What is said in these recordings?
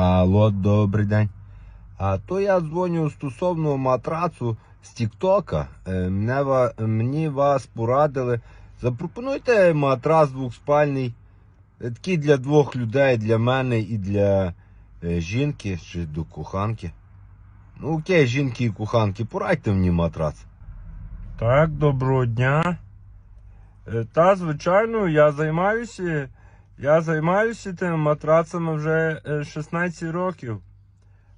Алло, добрий день. А то я дзвоню стосовно матрацу з Тіктока. Е, Мене, мені вас порадили. Запропонуйте матрац двохспальний. Е, Такий для двох людей, для мене і для е, жінки чи до коханки. Ну окей, жінки і коханки, порадьте мені матрац. Так, доброго дня. Та, звичайно, я займаюся. Я займаюся тими матрацами вже е, 16 років.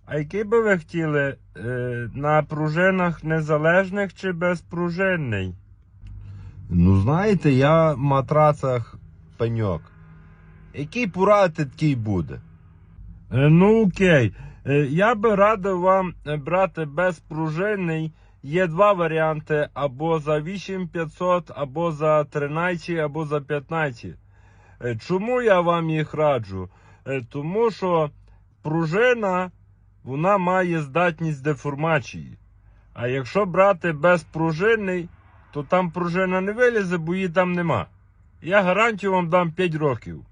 А який би ви хотіли? е, На пружинах незалежних чи безпружинний? Ну, знаєте, я в матрацах пеньок. Який порадите, такий буде. Е, Ну, окей. Е, Я би радив вам е, брати безпружинний. Є два варіанти: або за 8500, або за 13, або за 15. Е, Чому я вам їх раджу? Е, Тому що пружина вона має здатність деформації. А якщо брати безпружинний, то там пружина не вилізе, бо її там нема. Я гарантію вам дам 5 років.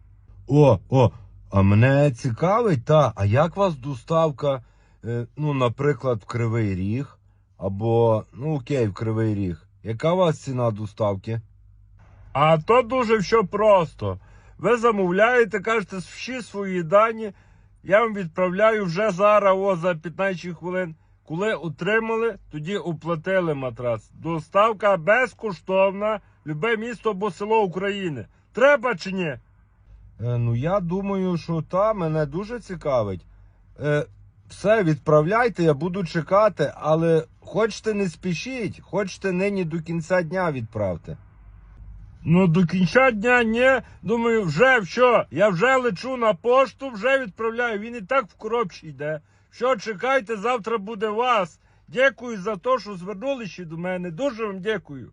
О, о, а мене цікавить, та, а як вас доставка, е, ну, наприклад, в Кривий Ріг, або, ну окей, в Кривий Ріг. Яка у вас ціна доставки? А то дуже все просто. Ви замовляєте, кажете всі свої дані. Я вам відправляю вже зараз, о, за 15 хвилин. Коли отримали, тоді оплатили матрац. Доставка безкоштовна, любе місто або село України. Треба чи ні? Е, ну, я думаю, що та мене дуже цікавить. Е, все, відправляйте, я буду чекати, але хочете не спішіть, хочете нині до кінця дня відправте. Ну, до кінця дня ні. Думаю, вже що? Я вже лечу на пошту, вже відправляю. Він і так в коробці йде. Що, чекайте, завтра буде вас. Дякую за те, що звернулися до мене. Дуже вам дякую.